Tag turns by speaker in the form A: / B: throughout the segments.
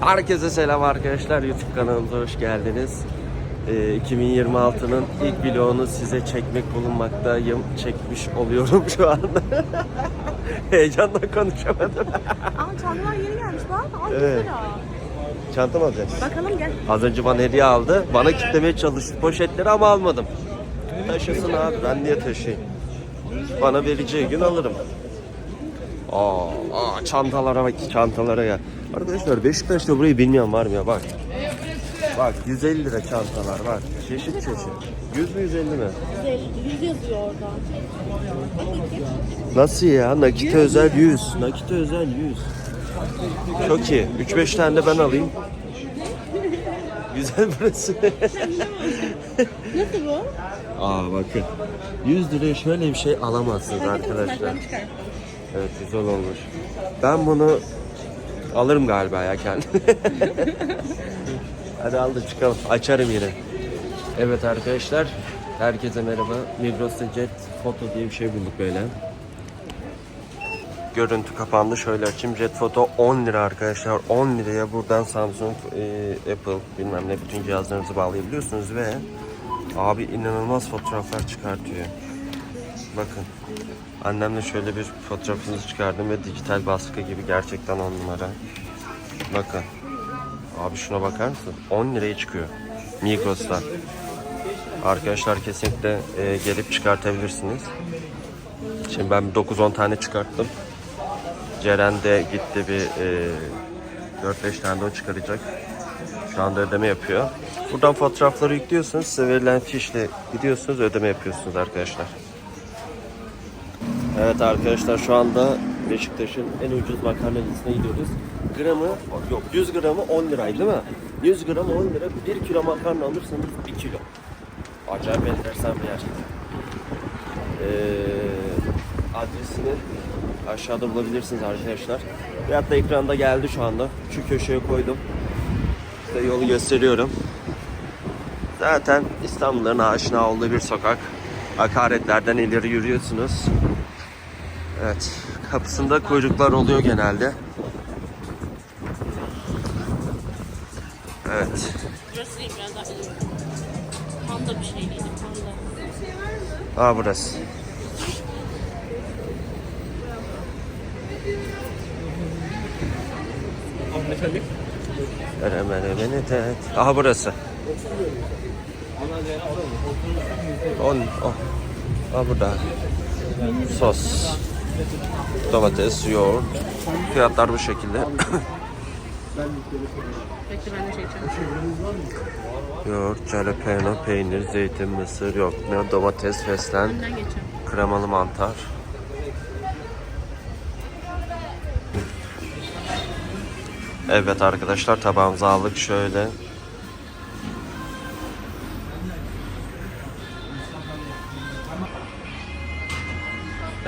A: Herkese selam arkadaşlar YouTube kanalımıza hoş geldiniz. Ee, 2026'nın ilk vlogunu size çekmek bulunmaktayım. Çekmiş oluyorum şu anda. Heyecanla konuşamadım.
B: Aa çantalar yeni gelmiş bak. Aa
A: Evet.
B: güzel ha.
A: Çantam alacaksın.
B: Bakalım gel.
A: Az önce bana hediye aldı. Bana kitlemeye çalıştı poşetleri ama almadım. Taşısın abi ben niye taşıyayım? Bana vereceği gün alırım. Aa, aa çantalara bak çantalara ya. Arkadaşlar Beşiktaş'ta burayı bilmeyen var mı ya bak. Bak 150 lira çantalar var. Çeşit çeşit. 100 mü 150 mi?
B: Güzel. Yüz yazıyor orada.
A: Nasıl ya? Nakite özel 100. Nakite özel 100. Çok iyi. 3-5 tane de ben alayım. Güzel burası.
B: Nasıl bu?
A: Aa bakın. 100 liraya şöyle bir şey alamazsınız arkadaşlar. Evet güzel olmuş. Ben bunu alırım galiba ya kendim. Hadi al da çıkalım. Açarım yine. Evet arkadaşlar. Herkese merhaba. Migros'ta Jet Foto diye bir şey bulduk böyle. Görüntü kapandı. Şöyle açayım. Jet Foto 10 lira arkadaşlar. 10 liraya buradan Samsung, e, Apple bilmem ne bütün cihazlarınızı bağlayabiliyorsunuz ve abi inanılmaz fotoğraflar çıkartıyor. Bakın. Annemle şöyle bir fotoğrafınızı çıkardım ve dijital baskı gibi gerçekten 10 numara. Bakın. Abi şuna bakar mısın? 10 liraya çıkıyor. Migros'ta. Arkadaşlar kesinlikle e, gelip çıkartabilirsiniz. Şimdi ben 9-10 tane çıkarttım. Ceren de gitti bir e, 4-5 tane de o çıkaracak. Şu anda ödeme yapıyor. Buradan fotoğrafları yüklüyorsunuz. Size verilen fişle gidiyorsunuz ödeme yapıyorsunuz arkadaşlar. Evet arkadaşlar şu anda Beşiktaş'ın en ucuz makarnacısına gidiyoruz. Gramı yok 100 gramı 10 liraydı değil mi? 100 gram 10 lira 1 kilo makarna alırsanız 1 kilo. Acayip enteresan bir yer. Ee, adresini aşağıda bulabilirsiniz arkadaşlar. Veyahut da ekranda geldi şu anda. Şu köşeye koydum. Size yolu gösteriyorum. Zaten İstanbul'ların aşina olduğu bir sokak. Hakaretlerden ileri yürüyorsunuz. Evet. Kapısında kuyruklar oluyor genelde. Evet.
B: Burası değil biraz daha. Panda bir şey değil. Panda.
A: Aa burası. Et. Aha burası. On, oh. Aa burada. Sos. Domates, yoğurt. Fiyatlar bu şekilde.
B: Bekle ben de şey içeceğim.
A: yoğurt, jalapeno, peynir, zeytin, mısır, yok ne domates, fesleğen,
B: Önden geçeceğim.
A: kremalı mantar. Evet arkadaşlar tabağımızı aldık şöyle.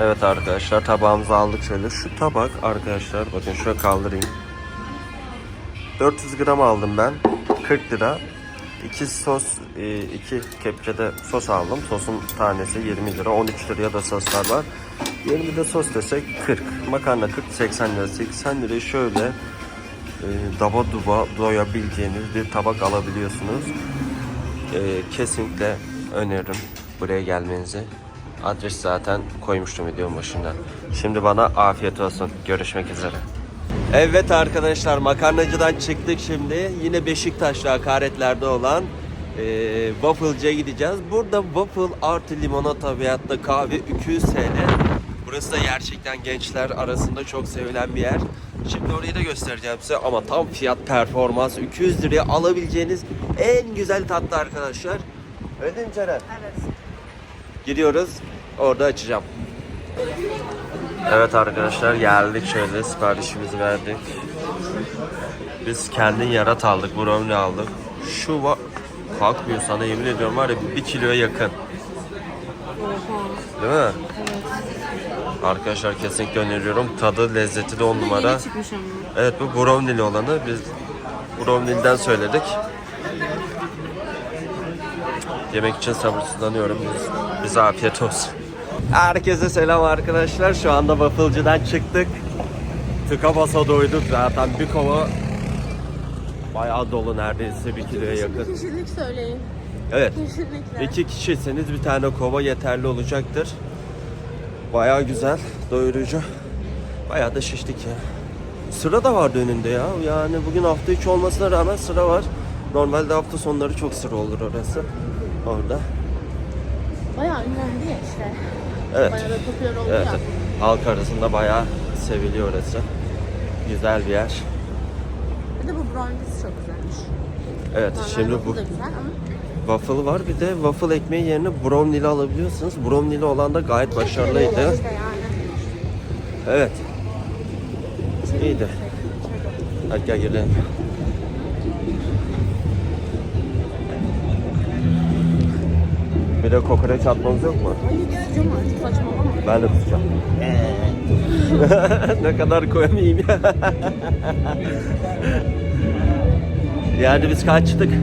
A: Evet arkadaşlar tabağımızı aldık şöyle. Şu tabak arkadaşlar bakın şöyle kaldırayım. 400 gram aldım ben. 40 lira. İki sos, e, iki kepçede sos aldım. Sosun tanesi 20 lira. 13 liraya da soslar var. 20 de sos desek 40. Makarna 40, 80 lira. 80 liraya şöyle e, daba duba doyabileceğiniz bir tabak alabiliyorsunuz. E, kesinlikle öneririm buraya gelmenizi. Adres zaten koymuştum videonun başında. Şimdi bana afiyet olsun. Görüşmek üzere. Evet arkadaşlar makarnacıdan çıktık şimdi. Yine Beşiktaş'ta hakaretlerde olan e, Waffle'cıya gideceğiz. Burada waffle artı limonata veyahut da kahve 200 TL. Burası da gerçekten gençler arasında çok sevilen bir yer. Şimdi orayı da göstereceğim size ama tam fiyat performans 200 liraya alabileceğiniz en güzel tatlı arkadaşlar. Öyle değil mi Ceren?
B: Evet.
A: Gidiyoruz. Orada açacağım. Evet arkadaşlar geldik şöyle siparişimizi verdik. Biz kendin yarat aldık, brownie aldık. Şu var kalkmıyor sana yemin ediyorum var ya bir kiloya yakın. Değil mi? Arkadaşlar kesinlikle öneriyorum. Tadı, lezzeti de on numara. Evet bu brownie'li olanı biz brownie'den söyledik. Yemek için sabırsızlanıyorum. Biz, bize afiyet olsun. Herkese selam arkadaşlar. Şu anda waffle'cıdan çıktık. Tıka basa doyduk zaten. Bir kova Bayağı dolu neredeyse bir kiloya yakın.
B: Kişilik söyleyin.
A: Evet.
B: Kesinlikle.
A: İki kişiseniz bir tane kova yeterli olacaktır. Bayağı güzel, doyurucu. Bayağı da şiştik ya. Sıra da vardı önünde ya. Yani bugün hafta içi olmasına rağmen sıra var. Normalde hafta sonları çok sıra olur orası. Orada.
B: Bayağı ünlendi ya işte.
A: Evet.
B: Bayağı da popüler oldu
A: Evet.
B: ya.
A: Halk arasında bayağı seviliyor orası. Güzel bir yer.
B: Bir de bu brownies çok güzelmiş.
A: Evet
B: Normal
A: şimdi bu waffle var. Bir de waffle ekmeği yerine brownie'li alabiliyorsunuz. Brownie'li olan da gayet başarılıydı.
B: işte yani.
A: Evet.
B: İçeri
A: İyiydi.
B: girsek, içeri.
A: Hadi gel girelim. Bir de kokoreç atmamız yok mu?
B: Ay kusacağım artık saçmalama.
A: Ben de tutacağım. ne kadar koyamayayım ya. yani biz kaçtık?